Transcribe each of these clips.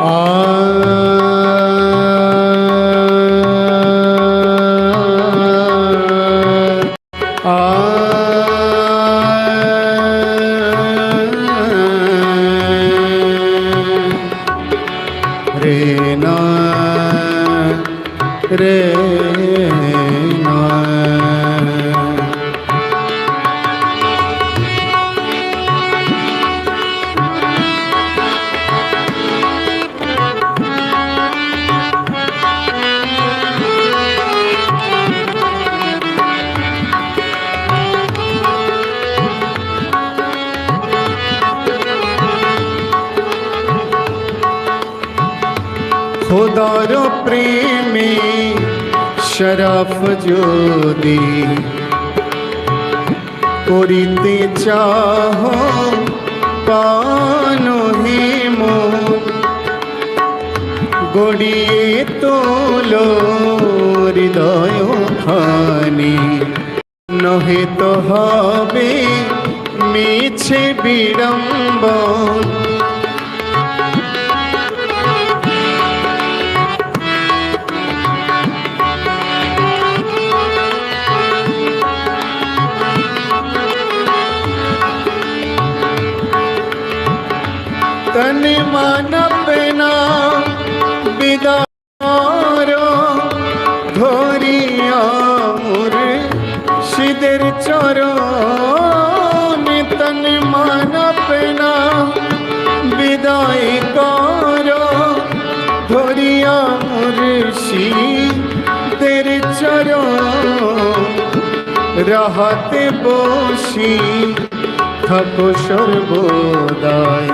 Re na, re. খোদার প্রেমে শরফ যদি করিতে চাহ, পান হে মন। গড়িয়ে তোল হৃদয় খানি নহে তো হবে মিছে বিড়ম্বন। রাহাতে বসি থাকো সর্বদায়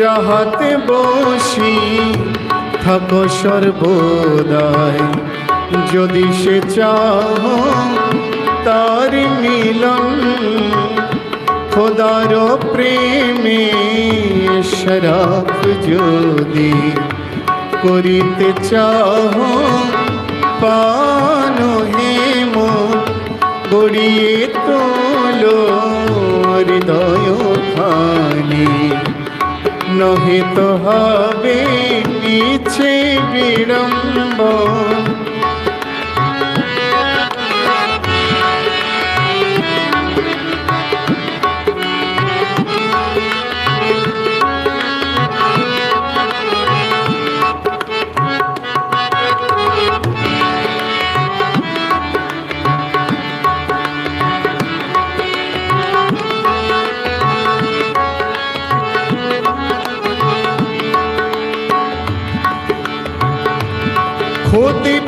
রাহাতে বসি থাকো সর্বদায় যদি সে চাহ তার মিলন খোদার প্রেমে শরাফ যদি করিতে চাহ মন গড়িয়ে তোলো হৃদয় খানি। নহে তো হবে পিছে বিড়ম্বন।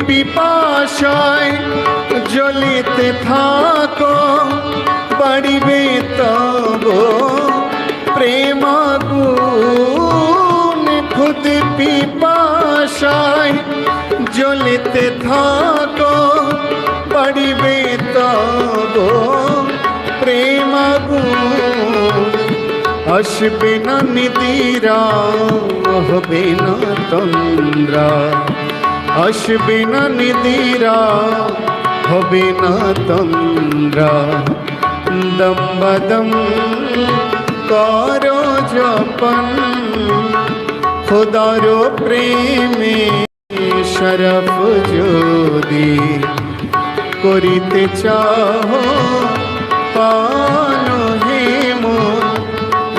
পিপাসায় জ্বলিতে থাকো, বাড়িবে তব প্রেমাগুন খুদি পিপাসায় জ্বলিতে থাকো, বাড়িবে তব প্রেমাগুন আসবে না নিদিরা হবে না তন্দ্রা। আসবে না নিদিরা, হবে না তন্দ্রা। দম বদম কর জপন, খোদার প্রেমে শরফ যদি করিতে চাহ পান হে মন,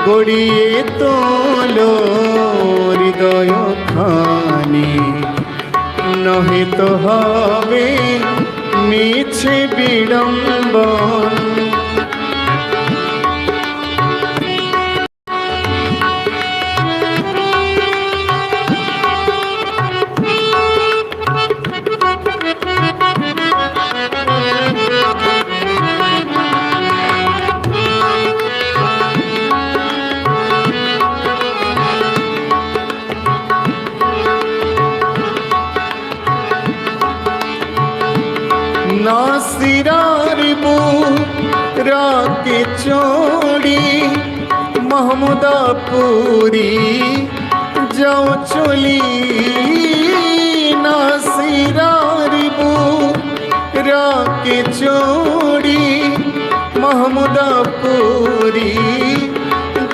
গড়িয়ে তোলো হৃদয় খানি। নহে তো হবে মিছে বিড়ম্বন রাকে চড়ি, মাহমুদাপুরি যাও চলি নাসিরার বু রাকে চড়ি, মাহমুদাপুরি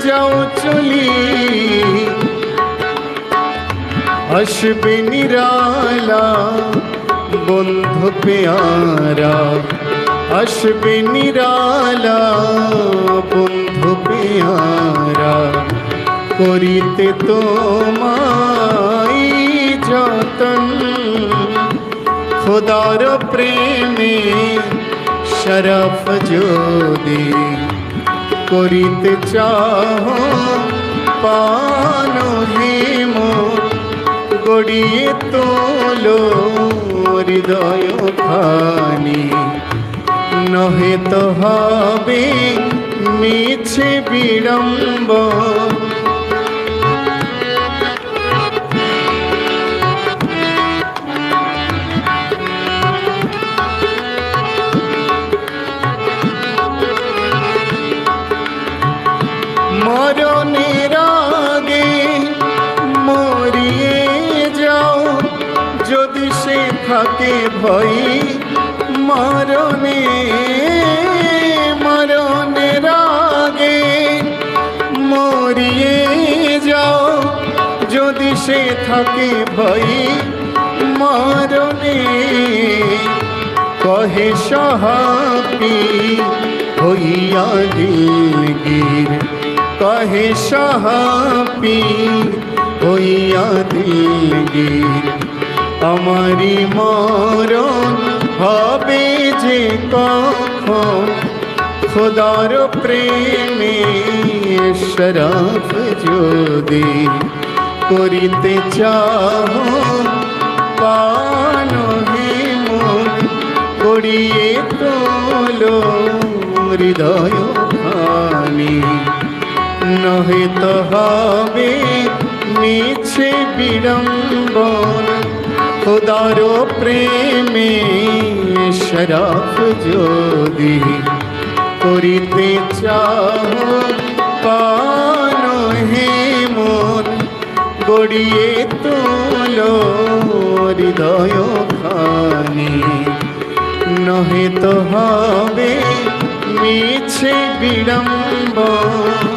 যাও চলি। আসবে নিরালা বন্ধু পেয়ারা আসবে নিরালা, বন্ধু পেয়ারা, করিতে তোমায় যতন। খোদার প্রেমে শরফ যদি করিতে চাহ, পান হেম গড়িয়ে তোলো হৃদয় খানি। নহে তো হবে মিছে বিড়ম্ব থাকে ভয়, মরণে মরণের আগে মরিয়ে যাও যদি সে থাকে ভয়, মরণে। কহে সহাপি হইয়া দিলগির। কহে সহাপি হইয়া দিলগির। আমারি মরণ হবে যে কখন? খোদার প্রেমে শরফ যদি করিতে চাহ, পান হে মন গড়িয়ে তোলো হৃদয় খানি নহে তো হবে মিছে বিড়ম্বন খোদার প্রেমে শরফ যদি করিতে চাহ, পান হে মন, গড়িয়ে তোলো হৃদয় খানি। নহে তো হবে মিছে বিড়ম্বন